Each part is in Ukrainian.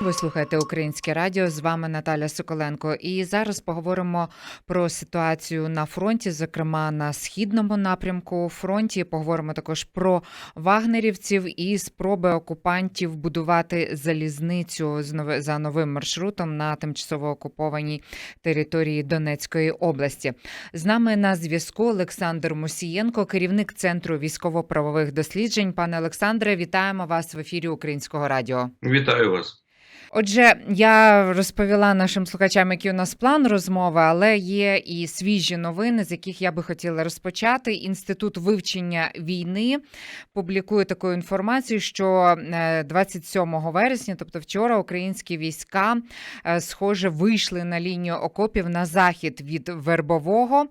Ви слухаєте Українське Радіо. З вами Наталя Соколенко. І зараз поговоримо про ситуацію на фронті, зокрема на східному напрямку фронті. Поговоримо також про вагнерівців і спроби окупантів будувати залізницю за новим маршрутом на тимчасово окупованій території Донецької області. З нами на зв'язку Олександр Мусієнко, керівник центру військово-правових досліджень. Пане Олександре, вітаємо вас в ефірі Українського радіо. Вітаю вас. Отже, я розповіла нашим слухачам, який у нас план розмови, але є і свіжі новини, з яких я би хотіла розпочати. Інститут вивчення війни публікує таку інформацію, що е, 27 вересня, тобто вчора, українські війська, е, схоже, вийшли на лінію окопів на захід від Вербового.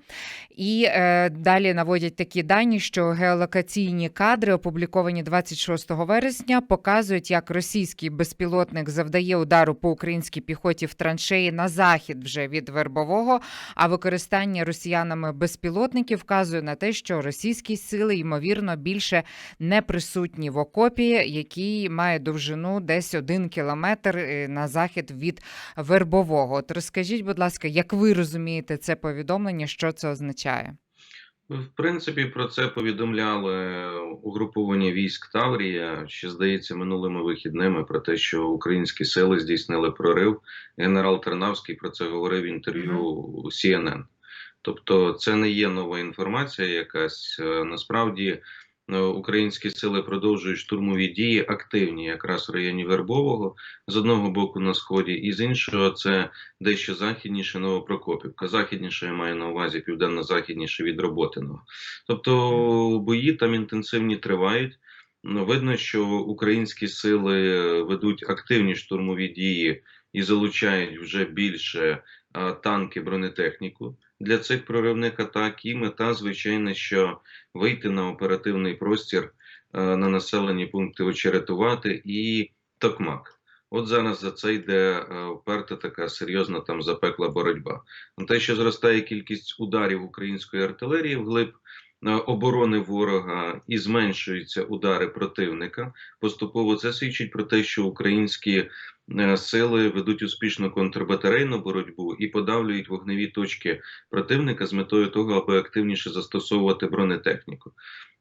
І е, далі наводять такі дані, що геолокаційні кадри, опубліковані 26 вересня, показують, як російський безпілотник завдає удару по українській піхоті в траншеї на захід вже від Вербового. А використання росіянами безпілотників вказує на те, що російські сили ймовірно більше не присутні в окопі, який має довжину десь один кілометр е, на захід від Вербового. От розкажіть, будь ласка, як ви розумієте це повідомлення, що це означає? В принципі, про це повідомляли угруповання військ Таврія, ще здається, минулими вихідними про те, що українські сили здійснили прорив. Генерал Тернавський про це говорив в інтерв'ю CNN. Тобто, це не є нова інформація, якась Е, насправді. Е, Українські сили продовжують штурмові дії активні, якраз в районі Вербового, з одного боку на сході, і з іншого це дещо західніше Новопрокопівка. Західніше я маю на увазі південно-західніше від Роботиного. Тобто бої там інтенсивні тривають. Ну, видно, що українські сили ведуть активні штурмові дії і залучають вже більше танки, бронетехніку для цих проривних атак. І мета, звичайно, що вийти на оперативний простір на населені пункти очеретувати і токмак. От зараз за це йде вперта така серйозна там запекла боротьба. На те, що зростає кількість ударів української артилерії вглиб оборони ворога і зменшуються удари противника, поступово це свідчить про те, що українські сили ведуть успішну контрбатарейну боротьбу і подавлюють вогневі точки противника з метою того, аби активніше застосовувати бронетехніку.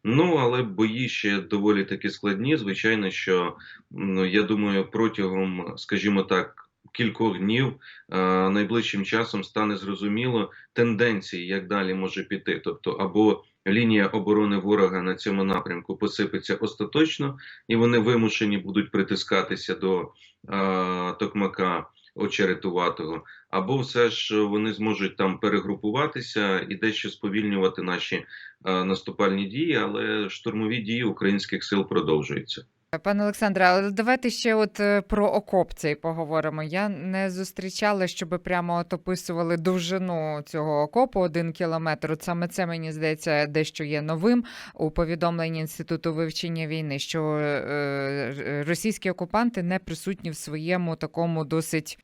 Ну але бої ще доволі таки складні. Звичайно, що ну, я думаю, протягом, скажімо так, кількох днів е, найближчим часом стане зрозуміло тенденції, як далі може піти. Тобто, або лінія оборони ворога на цьому напрямку посипеться остаточно, і вони вимушені будуть притискатися до е, токмака очеретуватого, або все ж вони зможуть там перегрупуватися і дещо сповільнювати наші е, наступальні дії, але штурмові дії українських сил продовжуються. Пане Олександре, але давайте ще от е, про окоп цей поговоримо. Я не зустрічала, щоб прямо от описували довжину цього окопу один кілометр. От саме це мені здається дещо є новим у повідомленні інституту вивчення війни, що е, російські окупанти не присутні в своєму такому досить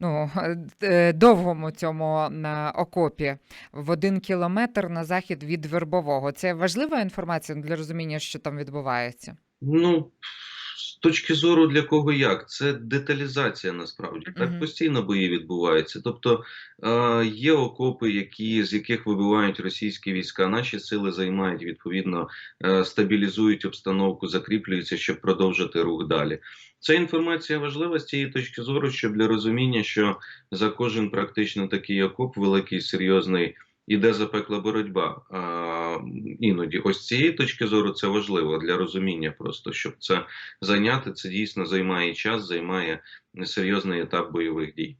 ну, е, довгому цьому е, окопі в один кілометр на захід від Вербового. Це важлива інформація для розуміння, що там відбувається. Ну, з точки зору для кого як, це деталізація насправді. Так Мгм. постійно бої відбуваються. Тобто е, є окопи, які, з яких вибивають російські війська. Наші сили займають відповідно, е, стабілізують обстановку, закріплюються, щоб продовжити рух далі. Ця інформація важлива з цієї точки зору, щоб для розуміння, що за кожен практично такий окоп, великий, серйозний. Іде запекла боротьба. А, іноді ось цієї точки зору це важливо для розуміння, просто щоб це зайняти. Це дійсно займає час, займає серйозний етап бойових дій.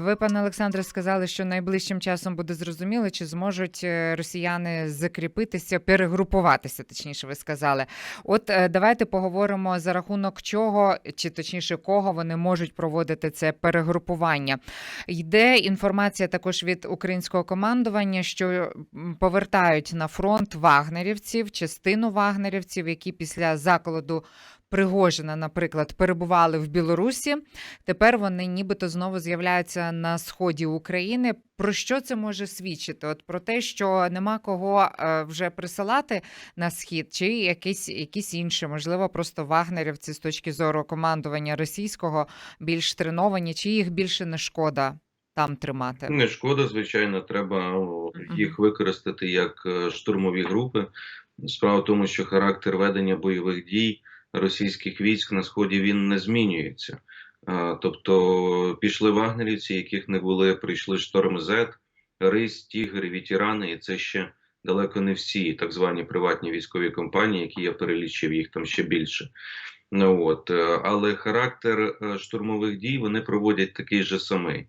Ви, пане Олександре, сказали, що найближчим часом буде зрозуміло, чи зможуть е, росіяни закріпитися, перегрупуватися, точніше, ви сказали. От е, давайте поговоримо за рахунок чого, чи точніше кого вони можуть проводити це перегрупування. Йде інформація також від українського командування, що повертають на фронт вагнерівців, частину вагнерівців, які після закладу Пригожина, наприклад, перебували в Білорусі. Тепер вони нібито знову з'являються на сході України. Про що це може свідчити? От про те, що нема кого е, вже присилати на схід, чи якісь, якісь інші, можливо, просто вагнерівці з точки зору командування російського більш треновані, чи їх більше не шкода там тримати? Не шкода, звичайно, треба їх використати як е, штурмові групи. Справа в тому, що характер ведення бойових дій російських військ на сході він не змінюється. Тобто пішли вагнерівці, яких не були, прийшли шторм Z, Рись, Тігр, Вітерани, і це ще далеко не всі так звані приватні військові компанії, які я перелічив, їх там ще більше. Ну от, е, але характер е, штурмових дій вони проводять такий же самий.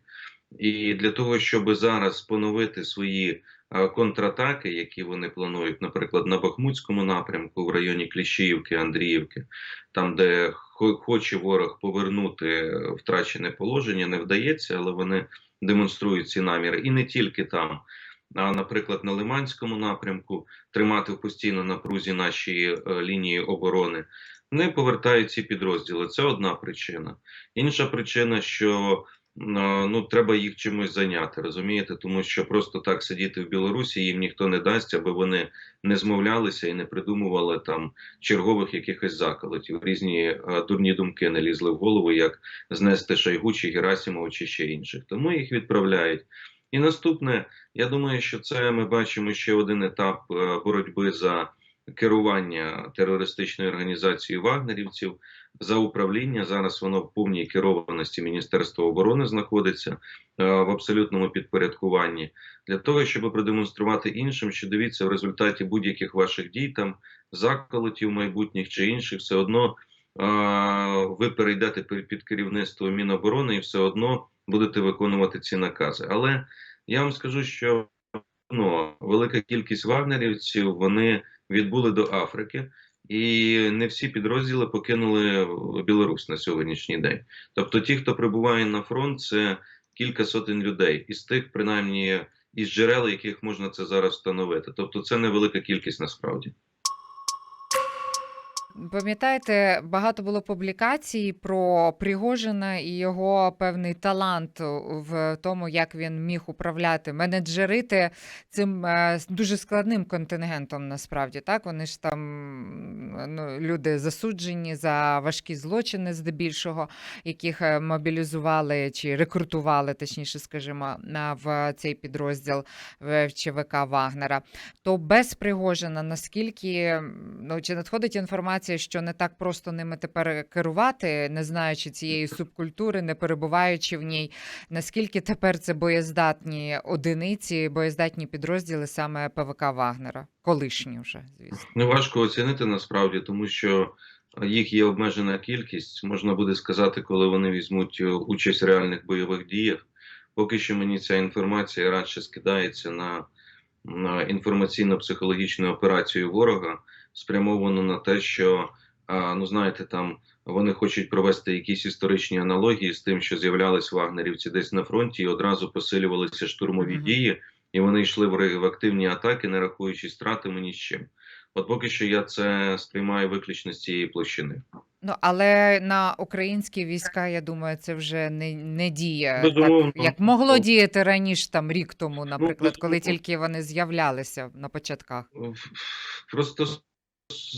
І для того, щоб зараз поновити свої контратаки, які вони планують, наприклад, на Бахмутському напрямку, в районі Кліщіївки, Андріївки, там, де хо- хоче ворог повернути втрачене положення, не вдається, але вони демонструють ці наміри. І не тільки там, а, наприклад, на Лиманському напрямку тримати в постійно напрузі наші е, лінії оборони. Не повертають ці підрозділи. Це одна причина. Інша причина, що Ну, треба їх чимось зайняти, розумієте? Тому що просто так сидіти в Білорусі їм ніхто не дасть, аби вони не змовлялися і не придумували там чергових якихось заколотів. Різні е, дурні думки не лізли в голову, як знести Шойгу чи Герасимова чи ще інших. Тому їх відправляють. І наступне, я думаю, що це ми бачимо ще один етап е, боротьби за керування терористичною організацією вагнерівців за управління. Зараз воно в повній керованості Міністерства оборони знаходиться е, в абсолютному підпорядкуванні для того, щоб продемонструвати іншим, що дивіться в результаті будь-яких ваших дій, там заколотів майбутніх чи інших, все одно е, ви перейдете під керівництво Міноборони і все одно будете виконувати ці накази. Але я вам скажу, що ну, велика кількість вагнерівців вони відбули до Африки. І не всі підрозділи покинули Білорусь на сьогоднішній день. Тобто, ті, хто прибуває на фронт, це кілька сотень людей, із тих, принаймні, із джерел, яких можна це зараз встановити. Тобто, це невелика кількість насправді. Пам'ятаєте, багато було публікацій про Пригожина і його певний талант в тому, як він міг управляти, менеджерити цим е, дуже складним контингентом. Насправді так вони ж там ну, люди засуджені за важкі злочини, здебільшого, яких е, мобілізували чи рекрутували, точніше скажімо, в цей підрозділ в ЧВК Вагнера. То без Пригожина наскільки ну чи надходить інформація, що не так просто ними тепер керувати, не знаючи цієї субкультури, не перебуваючи в ній, наскільки тепер це боєздатні одиниці, боєздатні підрозділи саме ПВК Вагнера, колишні вже, звісно. Ну, важко оцінити насправді, тому що їх є обмежена кількість. Можна буде сказати, коли вони візьмуть е, участь в реальних бойових діях. Поки що мені ця інформація радше скидається на, на інформаційно-психологічну операцію ворога, спрямовану на те, що ну знаєте, там вони хочуть провести якісь історичні аналогії з тим, що з'являлись вагнерівці десь на фронті, і одразу посилювалися штурмові Мгм. дії, і вони йшли в, активні атаки, не рахуючи стратами ні з чим. От поки що я це сприймаю виключно з цієї площини. Ну але на українські війська, я думаю, це вже не, не діє Безумовно. так, як могло Ну, діяти раніше, там рік тому, наприклад, коли тільки вони з'являлися на початках. Просто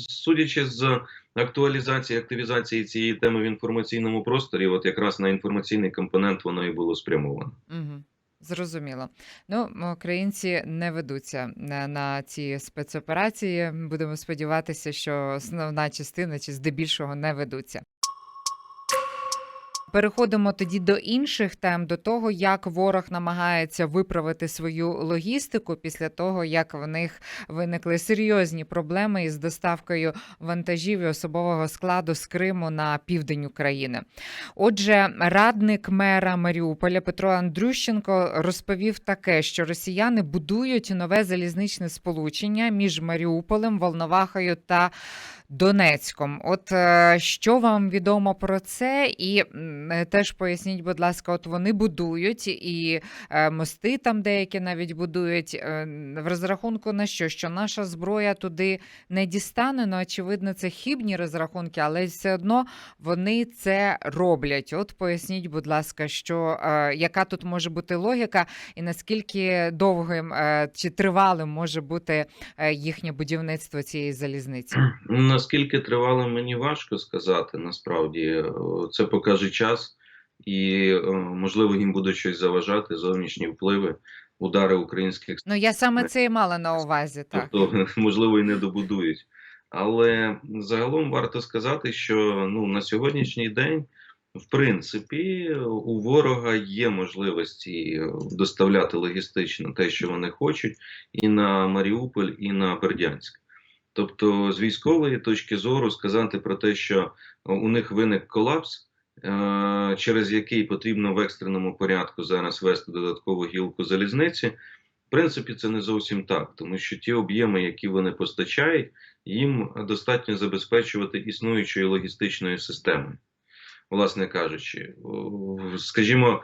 судячи з актуалізації, активізації цієї теми в інформаційному просторі, от якраз на інформаційний компонент воно і було спрямовано. Угу. Зрозуміло. Ну, українці не ведуться на, ці спецоперації. Будемо сподіватися, що основна частина чи здебільшого не ведуться. Переходимо тоді до інших тем, до того, як ворог намагається виправити свою логістику після того, як в них виникли серйозні проблеми із доставкою вантажів і особового складу з Криму на південь України. Отже, радник мера Маріуполя Петро Андрющенко розповів таке, що росіяни будують нове залізничне сполучення між Маріуполем, Волновахою та Донецьком. От е, що вам відомо про це? І е, теж поясніть, будь ласка, от вони будують і е, мости там деякі навіть будують в розрахунку на що? Що наша зброя туди не дістане. Ну, очевидно, це хібні розрахунки, але все одно вони це роблять. От поясніть, будь ласка, що яка тут може бути логіка, і наскільки довгим чи тривалим може бути їхнє будівництво цієї залізниці? Наскільки тривало, мені важко сказати. Насправді Е, це покаже час, і е, можливо їм буде щось заважати, зовнішні впливи, удари українських Ну, я саме це і мала на увазі, так. тобто, можливо, і не добудують. Але загалом варто сказати, що ну на сьогоднішній день, в принципі, у ворога є можливості доставляти логістично те, що вони хочуть, і на Маріуполь, і на Бердянськ. Тобто, з військової точки зору сказати про те, що у них виник колапс, е, через який потрібно в екстреному порядку зараз вести додаткову гілку залізниці. В принципі, це не зовсім так, тому що ті об'єми, які вони постачають, їм достатньо забезпечувати існуючою логістичною системою. Власне кажучи, скажімо,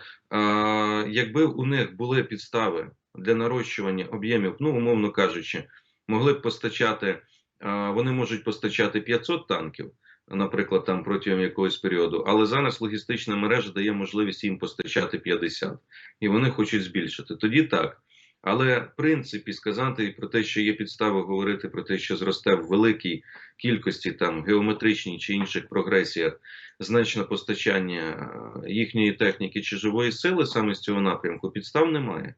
якби у них були підстави для нарощування об'ємів, ну умовно кажучи, могли б постачати, вони можуть постачати 500 танків, наприклад, там протягом якогось періоду, але зараз логістична мережа дає можливість їм постачати 50, і вони хочуть збільшити. Тоді так. Але в принципі сказати про те, що є підстави говорити про те, що зросте в великій кількості там геометричній чи інших прогресіях значне постачання їхньої техніки чи живої сили саме з цього напрямку, підстав немає.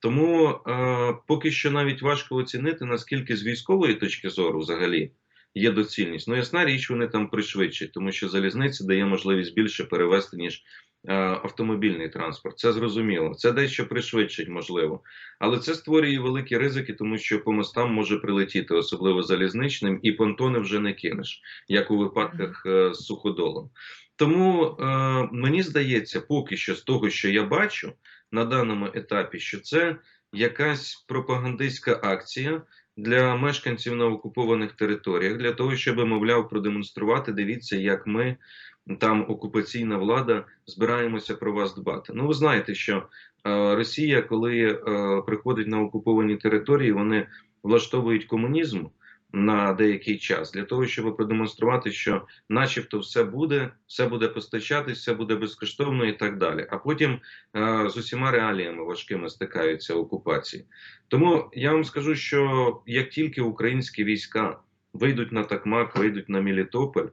Тому е, поки що навіть важко оцінити, наскільки з військової точки зору взагалі є доцільність. Ну, ясна річ, вони там пришвидшать, тому що залізниця дає можливість більше перевести, ніж е, автомобільний транспорт. Це зрозуміло. Це дещо пришвидшить, можливо. Але це створює великі ризики, тому що по мостам може прилетіти, особливо залізничним, і понтони вже не кинеш, як у випадках е, з суходолом. Тому е, мені здається, поки що з того, що я бачу на даному етапі, що це якась пропагандистська акція для мешканців на окупованих територіях, для того, щоб, мовляв, продемонструвати, дивіться, як ми там окупаційна влада збираємося про вас дбати. Ну, ви знаєте, що е, Росія, коли е, приходить на окуповані території, вони влаштовують комунізм на деякий час для того, щоб продемонструвати, що, начебто, все буде, все буде постачатись, все буде безкоштовно і так далі. А потім е, з усіма реаліями важкими стикаються окупації. Тому я вам скажу, що як тільки українські війська вийдуть на Такмак, вийдуть на Мелітополь,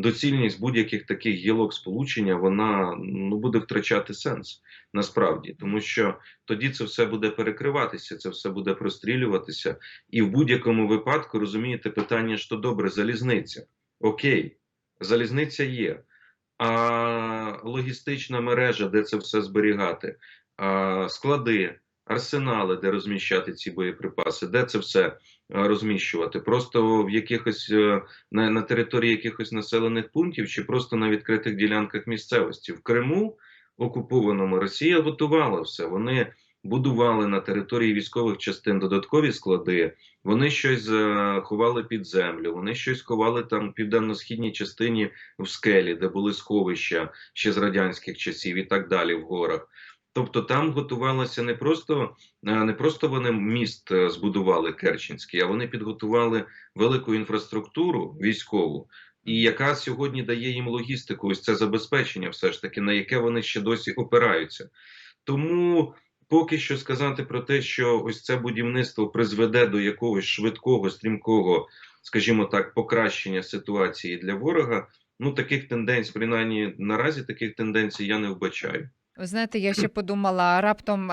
доцільність будь-яких таких гілок сполучення вона ну буде втрачати сенс насправді, тому що тоді це все буде перекриватися, це все буде прострілюватися, і в будь-якому випадку розумієте питання, що добре, залізниця. Окей, залізниця є. А логістична мережа, де це все зберігати, а, склади, арсенали, де розміщати ці боєприпаси, де це все розміщувати? Просто в якихось е, на, на території якихось населених пунктів, чи просто на відкритих ділянках місцевості в Криму окупованому Росія готувала все. Вони будували на території військових частин додаткові склади. Вони щось е, ховали під землю. Вони щось ховали там в південно-східній частині в скелі, де були сховища ще з радянських часів, і так далі в горах. Тобто там готувалося не просто е, не просто вони міст е, збудували Керченський, а вони підготували велику інфраструктуру військову, і яка сьогодні дає їм логістику, ось це забезпечення, все ж таки, на яке вони ще досі опираються. Тому поки що сказати про те, що ось це будівництво призведе до якогось швидкого, стрімкого, скажімо так, покращення ситуації для ворога. Ну таких тенденцій, принаймні наразі таких тенденцій я не вбачаю. Ви знаєте, я ще подумала, раптом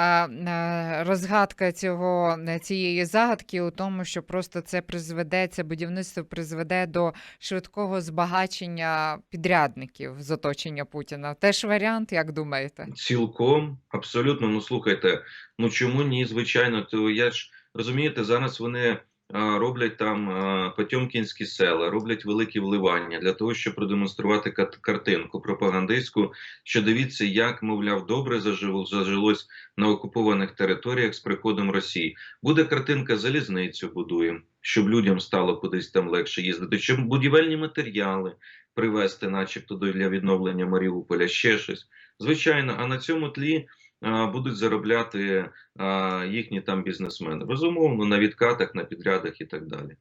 розгадка цього е, цієї загадки у тому, що просто це призведе, це будівництво призведе до швидкого збагачення підрядників з оточення Путіна. Теж варіант, як думаєте? Цілком, абсолютно. Ну слухайте, ну чому ні? Звичайно, то я ж розумієте, зараз вони роблять там Потьомкінські села, роблять великі вливання для того, щоб продемонструвати картинку пропагандистську, що дивіться, як мовляв, добре зажило, зажилось на окупованих територіях з приходом Росії. Буде картинка залізницю будуємо. щоб людям стало кудись там легше їздити, щоб будівельні матеріали привезти, начебто для відновлення Маріуполя, ще щось. Звичайно, а на цьому тлі будуть заробляти їхні там бізнесмени. Безумовно, на відкатах, на підрядах і так далі.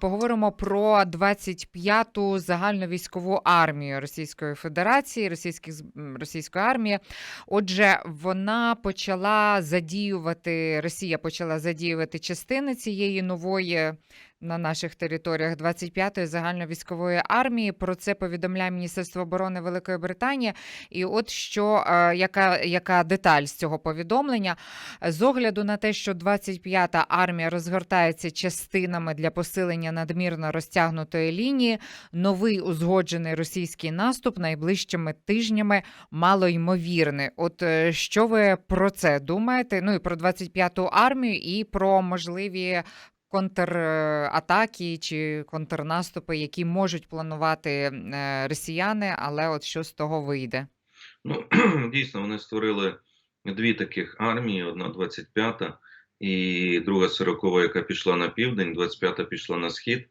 Поговоримо про 25-ту загальновійськову армію Російської Федерації, російських російської армії. Отже, вона почала задіювати Росія почала задіювати частини цієї нової на наших територіях 25-ї загальновійськової армії. Про це повідомляє Міністерство оборони Великої Британії. І от що е, яка, яка деталь з цього повідомлення? З огляду на те, що 25-та армія розгортається частинами для посилення надмірно розтягнутої лінії, новий узгоджений російський наступ найближчими тижнями малоймовірний. От е, що ви про це думаєте? Ну і про 25-ту армію, і про можливі контратаки чи контрнаступи, які можуть планувати е, росіяни, але от що з того вийде? Ну, дійсно, вони створили дві таких армії: одна 25-та і друга 40-та, яка пішла на південь, 25-та пішла на схід.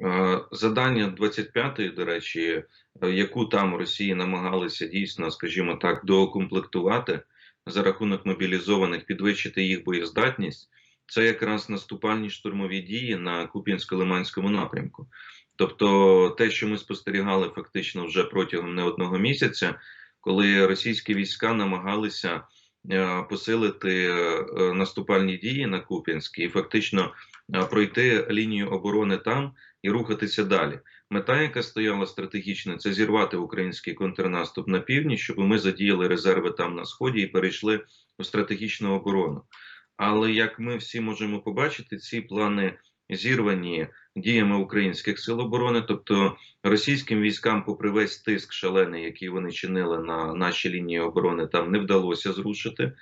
Е, Задання 25-ї, до речі, е, яку там Росії намагалися дійсно, скажімо так, доукомплектувати за рахунок мобілізованих, підвищити їх боєздатність, це якраз наступальні штурмові дії на Куп'янсько-Лиманському напрямку. Тобто, те, що ми спостерігали фактично вже протягом не одного місяця, коли російські війська намагалися е, посилити е, наступальні дії на Куп'янській і фактично е, пройти лінію оборони там і рухатися далі. Мета, яка стояла стратегічно, це зірвати український контрнаступ на півдні, щоб ми задіяли резерви там на сході і перейшли у стратегічну оборону. Але як ми всі можемо побачити, ці плани зірвані діями українських сил оборони, тобто російським військам, попри весь тиск шалений, який вони чинили на наші лінії оборони, там не вдалося зрушити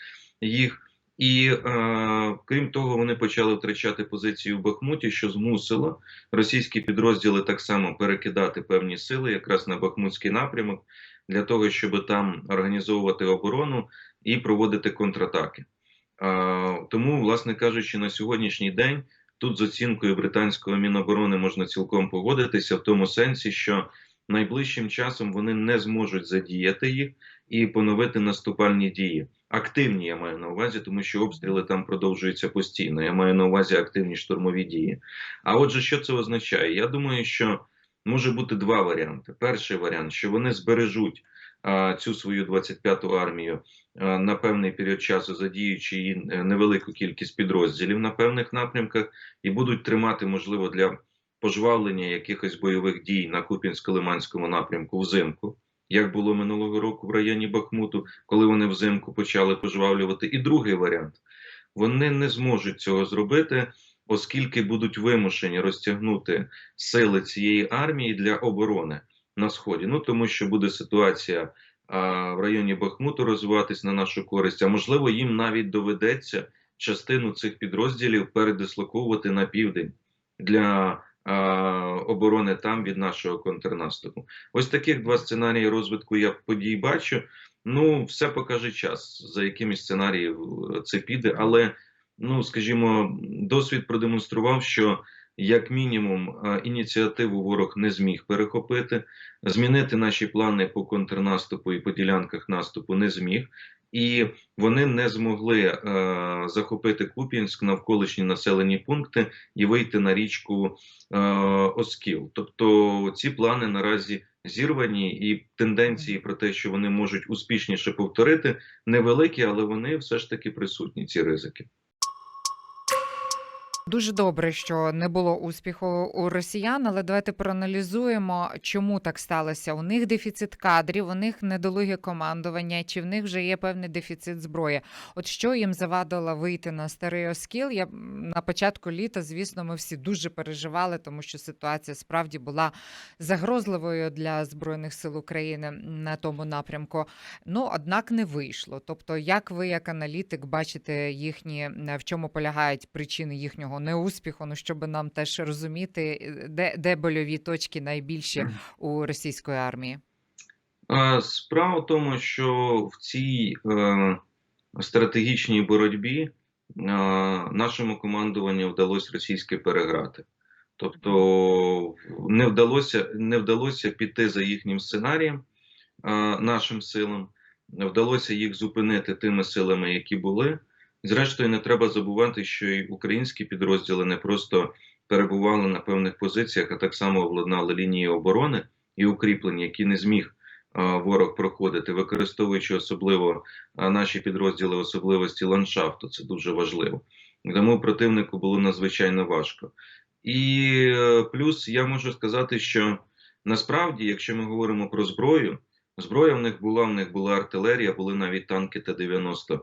їх. І е, крім того, вони почали втрачати позиції в Бахмуті, що змусило російські підрозділи так само перекидати певні сили якраз на Бахмутський напрямок для того, щоб там організовувати оборону і проводити контратаки. Тому, власне кажучи, на сьогоднішній день тут з оцінкою британського міноборони можна цілком погодитися в тому сенсі, що найближчим часом вони не зможуть задіяти їх і поновити наступальні дії. Активні я маю на увазі, тому що обстріли там продовжуються постійно. Я маю на увазі активні штурмові дії. А отже, що це означає? Я думаю, що може бути два варіанти. Перший варіант, що вони збережуть цю свою 25-ту армію на певний період часу, задіючи її е, невелику кількість підрозділів на певних напрямках, і будуть тримати, можливо, для пожвавлення якихось бойових дій на Куп'янсько-Лиманському напрямку взимку як було минулого року в районі Бахмуту, коли вони взимку почали пожвавлювати. І другий варіант: вони не зможуть цього зробити, оскільки будуть вимушені розтягнути сили цієї армії для оборони на сході. Ну тому що буде ситуація а, в районі Бахмуту розвиватись на нашу користь, а можливо, їм навіть доведеться частину цих підрозділів передислоковувати на південь для оборони там від нашого контрнаступу. Ось таких два сценарії розвитку я подій бачу. Ну, все покаже час, за якими сценаріїв це піде. Але, ну скажімо, досвід продемонстрував, що як мінімум е, ініціативу ворог не зміг перехопити, змінити наші плани по контрнаступу і по ділянках наступу не зміг. І вони не змогли е, захопити Куп'янськ навколишні населені пункти і вийти на річку е, Оскіл. Тобто ці плани наразі зірвані, і тенденції про те, що вони можуть успішніше повторити, невеликі, але вони все ж таки присутні. Ці ризики. Дуже добре, що не було успіху у росіян, але давайте проаналізуємо, чому так сталося. У них дефіцит кадрів, у них недолуге командування, чи в них вже є певний дефіцит зброї. От що їм завадило вийти на старий оскіл? Я на початку літа, звісно, ми всі дуже переживали, тому що ситуація справді була загрозливою для збройних сил України на тому напрямку. Ну однак не вийшло. Тобто, як ви, як аналітик, бачите їхні в чому полягають причини їхнього неуспіху? Ну щоб нам теж розуміти, е, де, де больові точки найбільші у російської армії? Справа в тому, що в цій е, стратегічній боротьбі нашому командуванню вдалося російське переграти. Тобто не вдалося, не вдалося піти за їхнім сценарієм а, нашим силам, вдалося їх зупинити тими силами, які були. Зрештою, не треба забувати, що і українські підрозділи не просто перебували на певних позиціях, а так само обладнали лінії оборони і укріплень, які не зміг ворог проходити, використовуючи особливо наші підрозділи особливості ландшафту. Це дуже важливо. Тому противнику було надзвичайно важко. І е, плюс я можу сказати, що насправді, якщо ми говоримо про зброю, зброя в них була, в них була артилерія, були навіть танки Т-90, е,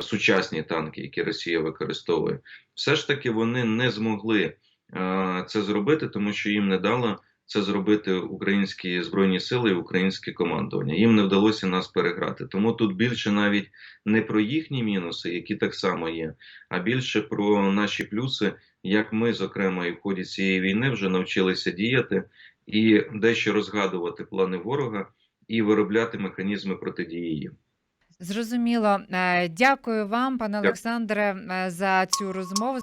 сучасні танки, які Росія використовує. Все ж таки вони не змогли е, це зробити, тому що їм не дало це зробити українські збройні сили і українське командування. Їм не вдалося нас переграти. Тому тут більше навіть не про їхні мінуси, які так само є, а більше про наші плюси, як ми, зокрема, і в ході цієї війни вже навчилися діяти і дещо розгадувати плани ворога і виробляти механізми протидії їм. Зрозуміло. Е, Дякую вам, пане. Олександре, е, за цю розмову.